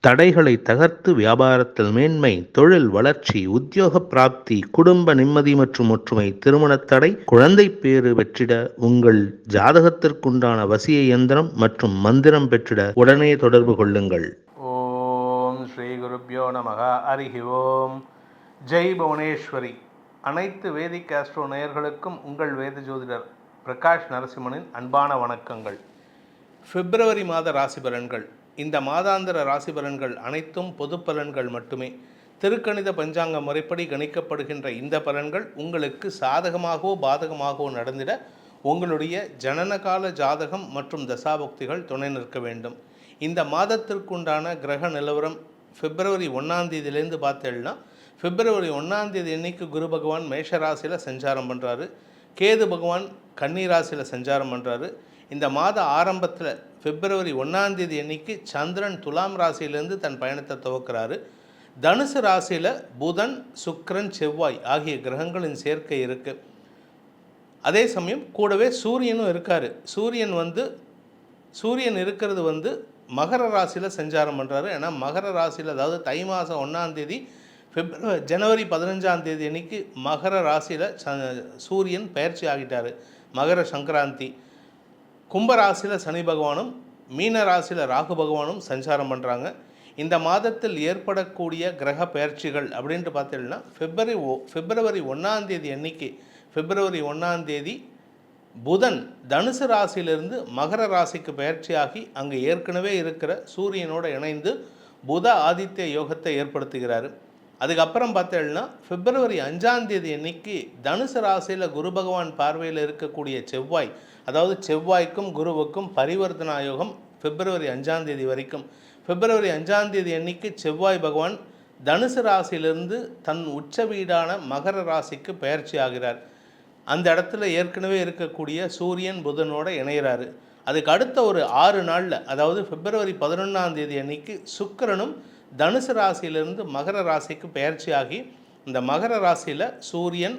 தடைகளை தகர்த்து வியாபாரத்தில் மேன்மை தொழில் வளர்ச்சி உத்தியோக பிராப்தி குடும்ப நிம்மதி மற்றும் ஒற்றுமை திருமணத் தடை குழந்தை பேறு பெற்றிட உங்கள் ஜாதகத்திற்குண்டான வசிய இயந்திரம் மற்றும் மந்திரம் பெற்றிட உடனே தொடர்பு கொள்ளுங்கள். ஓம் ஸ்ரீ குருப்யோ நமக. ஹரிஹி ஓம். ஜெய் புவனேஸ்வரி. அனைத்து வேதிக் ஆஸ்ட்ரோ நேயர்களுக்கும் உங்கள் வேத ஜோதிடர் பிரகாஷ் நரசிம்மனின் அன்பான வணக்கங்கள். பிப்ரவரி மாத ராசி பலன்கள் இந்த மாதாந்திர ராசி பலன்கள் அனைத்தும் பொது பலன்கள் மட்டுமே. திருக்கணித பஞ்சாங்க முறைப்படி கணிக்கப்படுகின்ற இந்த பலன்கள் உங்களுக்கு சாதகமாகவோ பாதகமாகவோ நடந்திட உங்களுடைய ஜனனகால ஜாதகம் மற்றும் தசாபக்திகள் துணை நிற்க வேண்டும். இந்த மாதத்திற்குண்டான கிரக நிலவரம் பிப்ரவரி ஒன்றாம் தேதியிலேருந்து பார்த்தேன்னா பிப்ரவரி ஒன்றாம் தேதி அன்னைக்கு குரு பகவான் மேஷராசியில் சஞ்சாரம் பண்ணுறாரு கேது பகவான் கன்னிராசியில் சஞ்சாரம் பண்ணுறாரு இந்த மாத ஆரம்பத்தில் பிப்ரவரி ஒன்றாந்தேதி அன்னைக்கு சந்திரன் துலாம் ராசியிலேருந்து தன் பயணத்தை துவக்கிறாரு. தனுசு ராசியில் புதன் சுக்கிரன் செவ்வாய் ஆகிய கிரகங்களின் சேர்க்கை இருக்குது அதே சமயம் கூடவே சூரியனும் இருக்கார். சூரியன் வந்து சூரியன் இருக்கிறது வந்து மகர ராசியில் சஞ்சாரம் பண்ணுறாரு ஏன்னா மகர ராசியில் அதாவது தை மாதம் ஒன்றாந்தேதி பிப்ரவரி ஜனவரி பதினஞ்சாம் தேதி அன்னைக்கு மகர ராசியில் சூரியன் பயிற்சி ஆகிட்டார். மகர சங்கராந்தி. கும்ப ராசியில் சனி பகவானும் மீன ராசியில் ராகு பகவானும் சஞ்சாரம் பண்ணுறாங்க இந்த மாதத்தில் ஏற்படக்கூடிய கிரக பயிற்சிகள் அப்படின்ட்டு பார்த்தீங்கன்னா பிப்ரவரி ஓ பிப்ரவரி ஒன்றாம் தேதி அன்னைக்கு பிப்ரவரி ஒன்றாம் தேதி புதன் தனுசு ராசியிலிருந்து மகர ராசிக்கு பயிற்சியாகி அங்கே ஏற்கனவே இருக்கிற சூரியனோடு இணைந்து புத ஆதித்ய யோகத்தை ஏற்படுத்துகிறார். அதுக்கப்புறம் பார்த்தேன்னா பிப்ரவரி அஞ்சாந்தேதி அன்னைக்கு தனுசு ராசியில் குரு பகவான் பார்வையில் இருக்கக்கூடிய செவ்வாய் அதாவது செவ்வாய்க்கும் குருவுக்கும் பரிவர்த்தனா யோகம் பிப்ரவரி அஞ்சாந்தேதி வரைக்கும். பிப்ரவரி அஞ்சாந்தேதி அன்னைக்கு செவ்வாய் பகவான் தனுசு ராசியிலிருந்து தன் உச்ச வீடான மகர ராசிக்கு பயிற்சி ஆகிறார். அந்த இடத்துல ஏற்கனவே இருக்கக்கூடிய சூரியன் புதனோட இணைகிறாரு அதுக்கு அடுத்த ஒரு ஆறு நாளில் அதாவது பிப்ரவரி பதினொன்றாம் தேதி அன்னைக்கு சுக்கிரனும் தனுசு ராசியிலிருந்து மகர ராசிக்கு பயிற்சியாகி இந்த மகர ராசியில் சூரியன்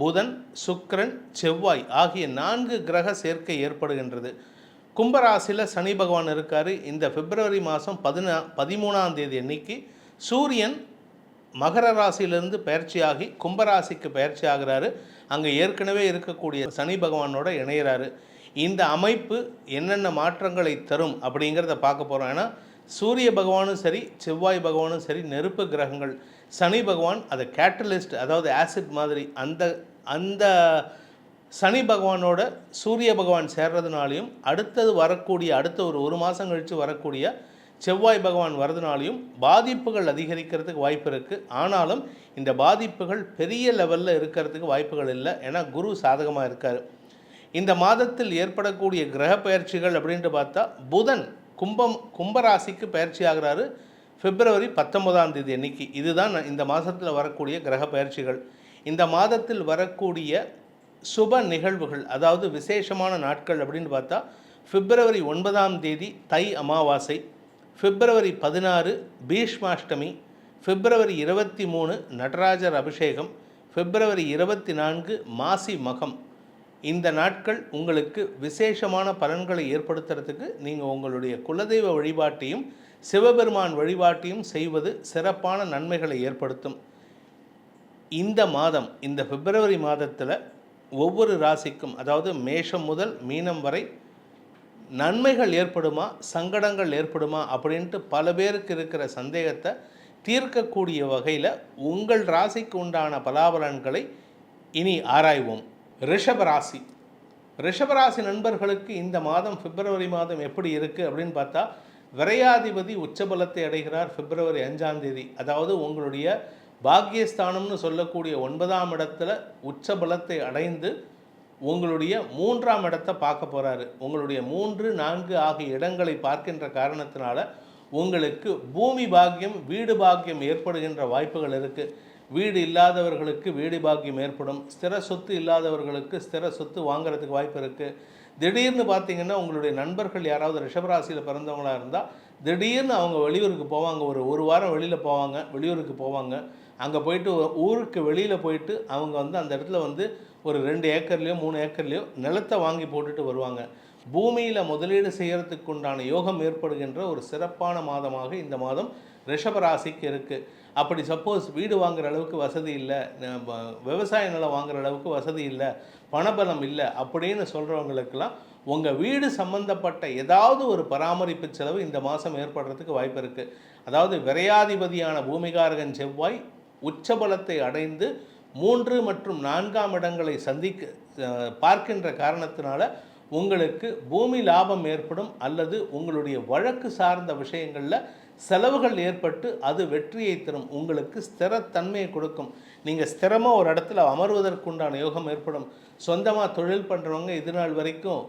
புதன் சுக்கரன் செவ்வாய் ஆகிய நான்கு கிரக சேர்க்கை ஏற்படுகின்றது. கும்பராசியில் சனி பகவான் இருக்கார். இந்த பிப்ரவரி மாதம் பதினா பதிமூணாம் தேதி அன்னைக்கு சூரியன் மகர ராசியிலிருந்து பயிற்சியாகி கும்பராசிக்கு பயிற்சி ஆகிறாரு அங்கே ஏற்கனவே இருக்கக்கூடிய சனி பகவானோட இணையிறாரு. இந்த அமைப்பு என்னென்ன மாற்றங்களை தரும் அப்படிங்கிறத பார்க்க போகிறோம் ஏன்னா சூரிய பகவானும் சரி செவ்வாய் பகவானும் சரி நெருப்பு கிரகங்கள். சனி பகவான் அதை கேட்டலிஸ்ட் அதாவது ஆசிட் மாதிரி அந்த அந்த சனி பகவானோட சூரிய பகவான் சேர்றதுனாலையும் அடுத்தது வரக்கூடிய அடுத்த ஒரு ஒரு மாதம் கழித்து வரக்கூடிய செவ்வாய் பகவான் வரதுனாலையும் பாதிப்புகள் அதிகரிக்கிறதுக்கு வாய்ப்பு இருக்குது ஆனாலும் இந்த பாதிப்புகள் பெரிய லெவலில் இருக்கிறதுக்கு வாய்ப்புகள் இல்லை. ஏன்னா குரு சாதகமாக இருக்கார். இந்த மாதத்தில் ஏற்படக்கூடிய கிரக பயிற்சிகள் அப்படின்ட்டு பார்த்தா புதன் கும்பம் கும்பராசிக்கு பயிற்சி ஆகிறாரு. பிப்ரவரி பத்தொன்பதாம் தேதி அன்னைக்கு. இதுதான் இந்த மாதத்தில் வரக்கூடிய கிரக பயிற்சிகள். இந்த மாதத்தில் வரக்கூடிய சுப நிகழ்வுகள் அதாவது விசேஷமான நாட்கள் அப்படின்னு பார்த்தா பிப்ரவரி ஒன்பதாம் தேதி தை அமாவாசை பிப்ரவரி பதினாறு பீஷ்மாஷ்டமி பிப்ரவரி இருபத்தி மூணு நடராஜர் அபிஷேகம் பிப்ரவரி இருபத்தி நான்கு மாசி மகம். இந்த நாட்கள் உங்களுக்கு விசேஷமான பலன்களை ஏற்படுத்துறதுக்கு நீங்கள் உங்களுடைய குலதெய்வ வழிபாட்டையும் சிவபெருமான் வழிபாட்டையும் செய்வது சிறப்பான நன்மைகளை ஏற்படுத்தும். இந்த மாதம் இந்த பிப்ரவரி மாதத்தில் ஒவ்வொரு ராசிக்கும் அதாவது மேஷம் முதல் மீனம் வரை நன்மைகள் ஏற்படுமா சங்கடங்கள் ஏற்படுமா அப்படின்ட்டு பல பேருக்கு இருக்கிற சந்தேகத்தை தீர்க்கக்கூடிய வகையில் உங்கள் ராசிக்கு உண்டான பலாபலன்களை இனி ஆராய்வோம். ரிஷபராசி. ரிஷபராசி நண்பர்களுக்கு இந்த மாதம் பிப்ரவரி மாதம் எப்படி இருக்குது அப்படின்னு பார்த்தா விரையாதிபதி உச்சபலத்தை அடைகிறார் பிப்ரவரி அஞ்சாம் தேதி. அதாவது உங்களுடைய பாக்கியஸ்தானம்னு சொல்லக்கூடிய ஒன்பதாம் இடத்துல உச்சபலத்தை அடைந்து உங்களுடைய மூன்றாம் இடத்தை பார்க்க போகிறாரு உங்களுடைய மூன்று நான்கு ஆகிய இடங்களை பார்க்கின்ற காரணத்தினால உங்களுக்கு பூமி பாக்கியம் வீடு பாக்கியம் ஏற்படுகின்ற வாய்ப்புகள் இருக்குது வீடு இல்லாதவர்களுக்கு வீடு பாக்கியம் ஏற்படும். ஸ்திர சொத்து இல்லாதவர்களுக்கு ஸ்திர சொத்து வாங்குறதுக்கு வாய்ப்பு இருக்குது திடீர்னு பார்த்தீங்கன்னா உங்களுடைய நண்பர்கள் யாராவது ரிஷபராசியில் பிறந்தவங்களாக இருந்தால் திடீர்னு அவங்க வெளியூருக்கு போவாங்க. ஒரு ஒரு வாரம் வெளியில் போவாங்க வெளியூருக்கு போவாங்க. அங்கே போயிட்டு ஊருக்கு வெளியில் போயிட்டு அவங்க வந்து அந்த இடத்துல வந்து ஒரு ரெண்டு ஏக்கர்லேயோ மூணு ஏக்கர்லேயோ நிலத்தை வாங்கி போட்டுட்டு வருவாங்க. பூமியில் முதலீடு செய்கிறதுக்கு உண்டான யோகம் ஏற்படுகின்ற ஒரு சிறப்பான மாதமாக இந்த மாதம் ரிஷபராசிக்கு இருக்குது அப்படி சப்போஸ் வீடு வாங்குற அளவுக்கு வசதி இல்லை விவசாய நிலம் வாங்குற அளவுக்கு வசதி இல்லை பணபலம் இல்லை அப்படின்னு சொல்கிறவங்களுக்கெல்லாம் உங்கள் வீடு சம்பந்தப்பட்ட ஏதாவது ஒரு பராமரிப்பு செலவு இந்த மாதம் ஏற்படுறதுக்கு வாய்ப்பு இருக்குது அதாவது விரையாதிபதியான பூமிகாரகன் செவ்வாய் உச்சபலத்தை அடைந்து மூன்று மற்றும் நான்காம் இடங்களை சந்திக்க பார்க்கின்ற காரணத்தினால உங்களுக்கு பூமி லாபம் ஏற்படும் அல்லது உங்களுடைய வழக்கு சார்ந்த விஷயங்களில் செலவுகள் ஏற்பட்டு அது வெற்றியை தரும். உங்களுக்கு ஸ்திரத்தன்மையை கொடுக்கும். நீங்கள் ஸ்திரமாக ஒரு இடத்துல அமர்வதற்குண்டான யோகம் ஏற்படும். சொந்தமாக தொழில் பண்ணுறவங்க இது நாள் வரைக்கும்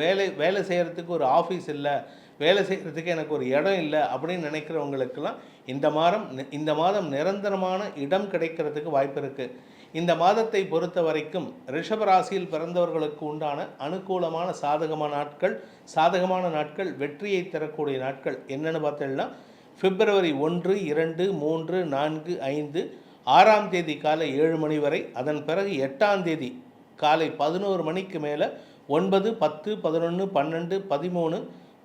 வேலை வேலை செய்கிறதுக்கு ஒரு ஆஃபீஸ் இல்லை வேலை செய்கிறதுக்கு எனக்கு ஒரு இடம் இல்லை அப்படின்னு நினைக்கிறவங்களுக்கெல்லாம் இந்த மாதம் இந்த மாதம் நிரந்தரமான இடம் கிடைக்கிறதுக்கு வாய்ப்பு இருக்குது இந்த மாதத்தை பொறுத்த வரைக்கும் ரிஷபராசியில் பிறந்தவர்களுக்கு உண்டான அனுகூலமான சாதகமான நாட்கள் சாதகமான நாட்கள் வெற்றியை தரக்கூடிய நாட்கள் என்னென்னு பார்த்தோம்னா பிப்ரவரி ஒன்று இரண்டு மூன்று நான்கு ஐந்து ஆறாம் தேதி காலை ஏழு மணி வரை அதன் பிறகு எட்டாம் தேதி காலை பதினோரு மணிக்கு மேலே ஒன்பது பத்து பதினொன்று பன்னெண்டு பதிமூணு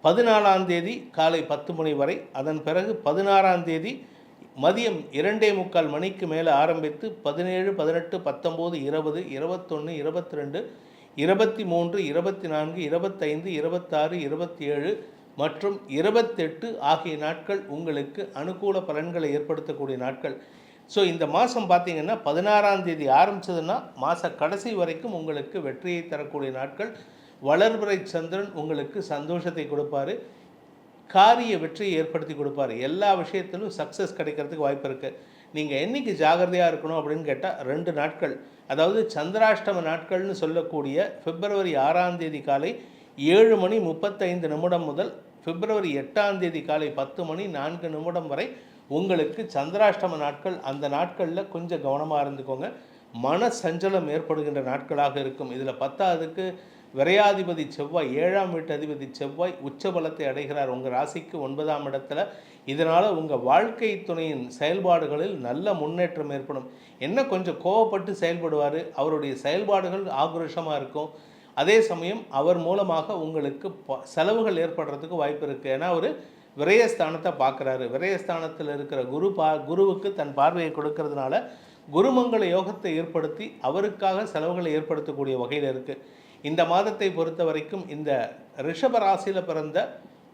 பதினாலாம் தேதி காலை பத்து மணி வரை அதன் பிறகு பதினாறாம் தேதி மதியம் இரண்டே முக்கால் மணிக்கு மேலே ஆரம்பித்து பதினேழு பதினெட்டு பத்தொம்போது இருபது இருபத்தொன்று இருபத்தி ரெண்டு இருபத்தி மூன்று இருபத்தி நான்கு இருபத்தைந்து இருபத்தாறு இருபத்தி ஏழு மற்றும் இருபத்தெட்டு ஆகிய நாட்கள் உங்களுக்கு அனுகூல பலன்களை ஏற்படுத்தக்கூடிய நாட்கள். ஸோ இந்த மாதம் பார்த்திங்கன்னா பதினாறாம் தேதி ஆரம்பிச்சதுன்னா மாத கடைசி வரைக்கும் உங்களுக்கு வெற்றியை தரக்கூடிய நாட்கள். வளர்பிறை சந்திரன் உங்களுக்கு சந்தோஷத்தை கொடுப்பாரு. காரிய வெற்றியை ஏற்படுத்தி கொடுப்பாரு. எல்லா விஷயத்திலும் சக்ஸஸ் கிடைக்கிறதுக்கு வாய்ப்பு இருக்குது நீங்கள் என்னைக்கு ஜாகிரதையாக இருக்கணும் அப்படின்னு கேட்டால் ரெண்டு நாட்கள். அதாவது சந்திராஷ்டம நாட்கள்னு சொல்லக்கூடிய பிப்ரவரி ஆறாம் தேதி காலை ஏழு மணி முப்பத்தைந்து நிமிடம் முதல் பிப்ரவரி எட்டாம் தேதி காலை பத்து மணி நான்கு நிமிடம் வரை உங்களுக்கு சந்திராஷ்டம நாட்கள் அந்த நாட்களில் கொஞ்சம் கவனமாக இருந்துக்கோங்க. மன சஞ்சலம் ஏற்படுகின்ற நாட்களாக இருக்கும். இதில் பத்தாவதுக்கு விரையாதிபதி செவ்வாய் ஏழாம் வீட்டு அதிபதி செவ்வாய் உச்சபலத்தை அடைகிறார். உங்கள் ராசிக்கு ஒன்பதாம் இடத்துல இதனால் உங்கள் வாழ்க்கை துணையின் செயல்பாடுகளில் நல்ல முன்னேற்றம் ஏற்படும். என்ன கொஞ்சம் கோவப்பட்டு செயல்படுவார்? அவருடைய செயல்பாடுகள் ஆக்ரோஷமாக இருக்கும். அதே சமயம் அவர் மூலமாக உங்களுக்கு ப- செலவுகள் ஏற்படுறதுக்கு வாய்ப்பு இருக்குது ஏன்னா அவர் விரயஸ்தானத்தை பார்க்குறாரு. விரயஸ்தானத்தில் இருக்கிற குரு பா குருவுக்கு தன் பார்வையை கொடுக்கறதுனால குருமங்கள யோகத்தை ஏற்படுத்தி அவருக்காக செலவுகளை ஏற்படுத்தக்கூடிய வகையில் இருக்குது இந்த மாதத்தை பொறுத்த வரைக்கும் இந்த ரிஷப ராசியில் பிறந்த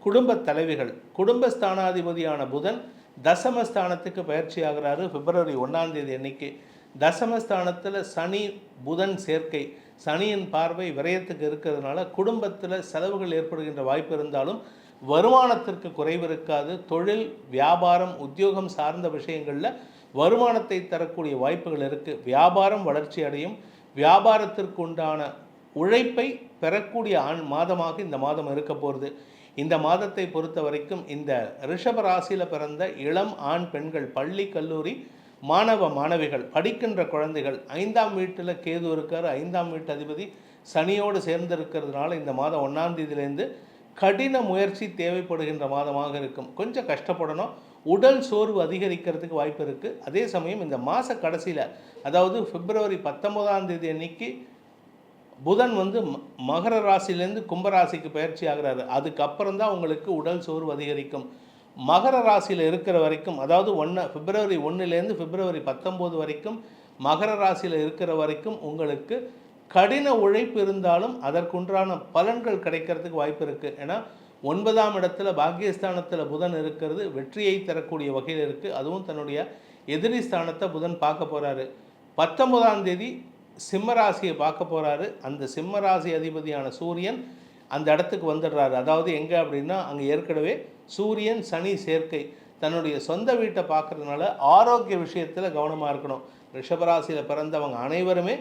குடும்ப தலைவிகள் குடும்பஸ்தானாதிபதியான புதன் தசமஸ்தானத்துக்கு பயிற்சி ஆகிறாரு பிப்ரவரி ஒன்றாம் தேதி அன்னைக்கு தசமஸ்தானத்தில் சனி புதன் சேர்க்கை சனியின் பார்வை விரயத்துக்கு இருக்கிறதுனால குடும்பத்தில் செலவுகள் ஏற்படுகின்ற வாய்ப்பு இருந்தாலும் வருமானத்திற்கு குறைவு இருக்காது. தொழில் வியாபாரம் உத்தியோகம் சார்ந்த விஷயங்களில் வருமானத்தை தரக்கூடிய வாய்ப்புகள் இருக்குது வியாபாரம் வளர்ச்சி அடையும். வியாபாரத்திற்கு உண்டான உழைப்பை பெறக்கூடிய ஆண் மாதமாக இந்த மாதம் இருக்க போகிறது இந்த மாதத்தை பொறுத்த வரைக்கும் இந்த ரிஷப ராசியில் பிறந்த இளம் ஆண் பெண்கள் பள்ளி கல்லூரி மாணவ மாணவிகள் படிக்கின்ற குழந்தைகள் ஐந்தாம் வீட்டில் கேது இருக்கார் ஐந்தாம் வீட்டு அதிபதி சனியோடு சேர்ந்து இருக்கிறதுனால இந்த மாதம் ஒன்றாம் தேதியிலேருந்து கடின முயற்சி தேவைப்படுகின்ற மாதமாக இருக்கும். கொஞ்சம் கஷ்டப்படணும். உடல் சோர்வு அதிகரிக்கிறதுக்கு வாய்ப்பு இருக்குது அதே சமயம் இந்த மாத கடைசியில் அதாவது பிப்ரவரி பத்தொன்பதாம் தேதி அன்னைக்கு புதன் வந்து ம- மகர ராசிலேருந்து கும்பராசிக்கு பயிற்சி ஆகிறாரு. அதுக்கப்புறம் தான் உங்களுக்கு உடல் சோர்வு அதிகரிக்கும். மகர ராசியில் இருக்கிற வரைக்கும் அதாவது ஒன்று பிப்ரவரி ஒன்றுலேருந்து பிப்ரவரி பத்தொம்போது வரைக்கும் மகர ராசியில் இருக்கிற வரைக்கும் உங்களுக்கு கடின உழைப்பு இருந்தாலும் அதற்குன்றான பலன்கள் கிடைக்கிறதுக்கு வாய்ப்பு இருக்குது ஏன்னா ஒன்பதாம் இடத்துல பாக்கியஸ்தானத்தில் புதன் இருக்கிறது வெற்றியை தரக்கூடிய வகையில் இருக்குது அதுவும் தன்னுடைய எதிரி ஸ்தானத்தை புதன் பார்க்க போகிறாரு பத்தொன்பதாம் தேதி சிம்மராசியை பார்க்க போகிறாரு அந்த சிம்மராசி அதிபதியான சூரியன் அந்த இடத்துக்கு வந்துடுறாரு. அதாவது எங்கே அப்படின்னா அங்கே ஏற்கனவே சூரியன் சனி சேர்க்கை. தன்னுடைய சொந்த வீட்டை பார்க்கறதுனால ஆரோக்கிய விஷயத்தில் கவனமாக இருக்கணும். ரிஷபராசியில் பிறந்தவங்க அனைவருமே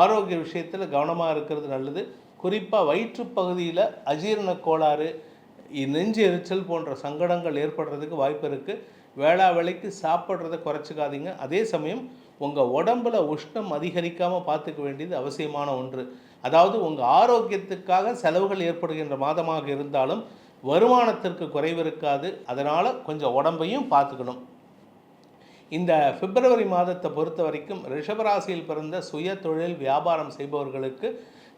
ஆரோக்கிய விஷயத்தில் கவனமாக இருக்கிறது நல்லது. குறிப்பாக வயிற்றுப்பகுதியில் அஜீரண கோளாறு நெஞ்சு எரிச்சல் போன்ற சங்கடங்கள் ஏற்படுறதுக்கு வாய்ப்பு இருக்குது வேளா வேலைக்கு சாப்பிட்றத குறைச்சிக்காதீங்க. அதே சமயம் உங்கள் உடம்புல உஷ்ணம் அதிகரிக்காமல் பார்த்துக்க வேண்டியது அவசியமான ஒன்று. அதாவது உங்கள் ஆரோக்கியத்துக்காக செலவுகள் ஏற்படுகின்ற மாதமாக இருந்தாலும் வருமானத்திற்கு குறைவு இருக்காது. அதனால் கொஞ்சம் உடம்பையும் பார்த்துக்கணும். இந்த பிப்ரவரி மாதத்தை பொறுத்த வரைக்கும் ரிஷபராசியில் பிறந்த சுய தொழில் வியாபாரம் செய்பவர்களுக்கு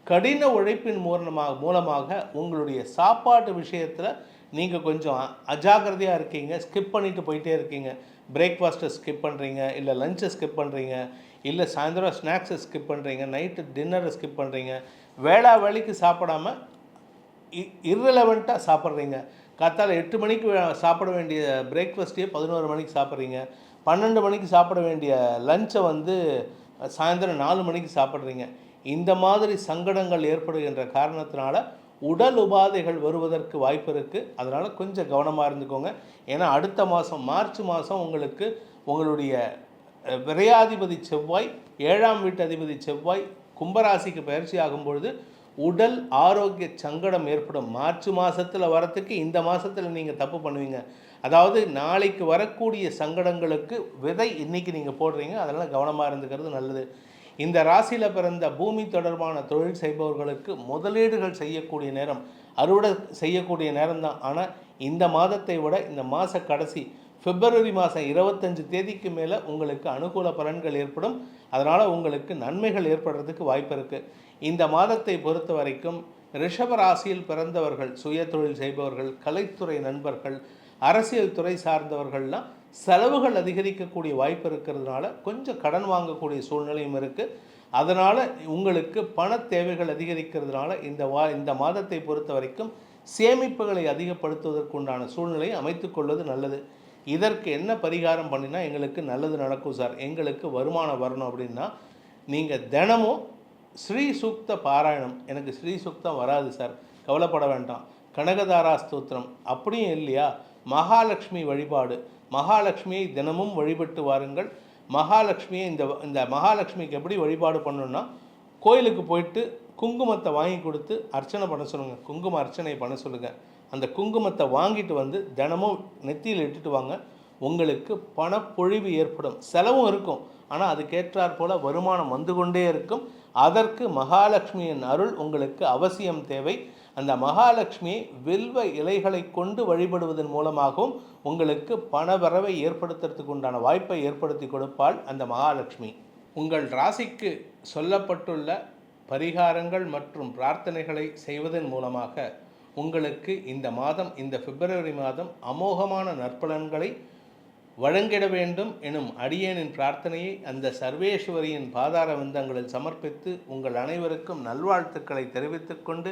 கடின உழைப்பின் மூலமாக மூலமாக உங்களுடைய சாப்பாட்டு விஷயத்தில் நீங்கள் கொஞ்சம் அஜாக்கிரதையாக இருக்கீங்க. ஸ்கிப் பண்ணிட்டு போயிட்டே இருக்கீங்க. பிரேக்ஃபாஸ்ட்டை ஸ்கிப் பண்ணுறீங்க இல்லை லஞ்சை ஸ்கிப் பண்ணுறீங்க இல்லை சாயந்தரம் ஸ்நாக்ஸை ஸ்கிப் பண்ணுறீங்க நைட்டு டின்னரை ஸ்கிப் பண்ணுறீங்க வேளா வேலைக்கு சாப்பிடாம இர்ரெலவெண்ட்டாக சாப்பிட்றீங்க. காத்தால் எட்டு மணிக்கு சாப்பிட வேண்டிய பிரேக்ஃபாஸ்ட்டையே பதினோரு மணிக்கு சாப்பிட்றீங்க. பன்னெண்டு மணிக்கு சாப்பிட வேண்டிய லஞ்சை வந்து சாயந்தரம் நாலு மணிக்கு சாப்பிட்றீங்க. இந்த மாதிரி சங்கடங்கள் ஏற்படுகின்ற காரணத்தினால உடல் உபாதைகள் வருவதற்கு வாய்ப்பு இருக்குது அதனால் கொஞ்சம் கவனமாக இருந்துக்கோங்க. ஏன்னா அடுத்த மாதம் மார்ச் மாதம் உங்களுக்கு உங்களுடைய விரையாதிபதி செவ்வாய் ஏழாம் வீட்டு அதிபதி செவ்வாய் கும்பராசிக்கு பயிற்சி ஆகும் பொழுது உடல் ஆரோக்கிய சங்கடம் ஏற்படும். மார்ச் மாதத்தில் வரத்துக்கு இந்த மாதத்தில் நீங்கள் தப்பு பண்ணுவீங்க. அதாவது நாளைக்கு வரக்கூடிய சங்கடங்களுக்கு விதை இன்னைக்கு நீங்கள் போடுறீங்க. அதனால் கவனமாக இருந்துக்கிறது நல்லது. இந்த ராசியில் பிறந்த பூமி தொடர்பான தொழில் செய்பவர்களுக்கு முதலீடுகள் செய்யக்கூடிய நேரம் அறுவடை செய்யக்கூடிய நேரம் தான் ஆனால் இந்த மாதத்தை விட இந்த மாத கடைசி பிப்ரவரி மாதம் இருபத்தஞ்சு தேதிக்கு மேலே உங்களுக்கு அனுகூல பலன்கள் ஏற்படும். அதனால் உங்களுக்கு நன்மைகள் ஏற்படுறதுக்கு வாய்ப்பு இருக்குது இந்த மாதத்தை பொறுத்த வரைக்கும் ரிஷப ராசியில் பிறந்தவர்கள் சுய தொழில் செய்பவர்கள் கலைத்துறை நண்பர்கள் அரசியல் துறை சார்ந்தவர்கள்லாம் செலவுகள் அதிகரிக்கக்கூடிய வாய்ப்பு இருக்கிறதுனால கொஞ்சம் கடன் வாங்கக்கூடிய சூழ்நிலையும் இருக்குது அதனால் உங்களுக்கு பண தேவைகள் அதிகரிக்கிறதுனால இந்த வா இந்த மாதத்தை பொறுத்த வரைக்கும் சேமிப்புகளை அதிகப்படுத்துவதற்குண்டான சூழ்நிலையை அமைத்துக் கொள்வது நல்லது. இதற்கு என்ன பரிகாரம் பண்ணினா எங்களுக்கு நல்லது நடக்கும் சார். எங்களுக்கு வருமானம் வரணும் அப்படின்னா நீங்கள் தினமும் ஸ்ரீ சூக்த பாராயணம். எனக்கு ஸ்ரீ சூக்தம் வராது சார். கவலைப்பட வேண்டாம். கனகதாரா ஸ்தோத்திரம். அப்படியும் இல்லையா? மகாலட்சுமி வழிபாடு. மகாலட்சுமியை தினமும் வழிபட்டு வாருங்கள். மகாலட்சுமியை இந்த இந்த மகாலட்சுமிக்கு எப்படி வழிபாடு பண்ணணும்னா கோயிலுக்கு போயிட்டு குங்குமத்தை வாங்கி கொடுத்து அர்ச்சனை பண்ண சொல்லுங்கள் குங்கும அர்ச்சனை பண்ண சொல்லுங்கள் அந்த குங்குமத்தை வாங்கிட்டு வந்து தினமும் நெத்தியில் இட்டுட்டு வாங்க. உங்களுக்கு பணப்பொழிவு ஏற்படும். செலவும் இருக்கும். ஆனால் அதுக்கேற்றாற் போல் வருமானம் வந்து கொண்டே இருக்கும். அதற்கு மகாலட்சுமியின் அருள் உங்களுக்கு அவசியம் தேவை. அந்த மகாலட்சுமி வில்வ இலைகளை கொண்டு வழிபடுவதன் மூலமாகவும் உங்களுக்கு பணவரவை ஏற்படுத்துறதுக்கு உண்டான வாய்ப்பை ஏற்படுத்தி கொடுப்பாள் அந்த மகாலட்சுமி. உங்கள் ராசிக்கு சொல்லப்பட்டுள்ள பரிகாரங்கள் மற்றும் பிரார்த்தனைகளை செய்வதன் மூலமாக உங்களுக்கு இந்த மாதம் இந்த பிப்ரவரி மாதம் அமோகமான நற்பலன்களை வழங்கிட வேண்டும் எனும் அடியேனின் பிரார்த்தனையை அந்த சர்வேஸ்வரியின் பாதார விந்தங்களில் சமர்ப்பித்து உங்கள் அனைவருக்கும் நல்வாழ்த்துக்களை தெரிவித்துக்கொண்டு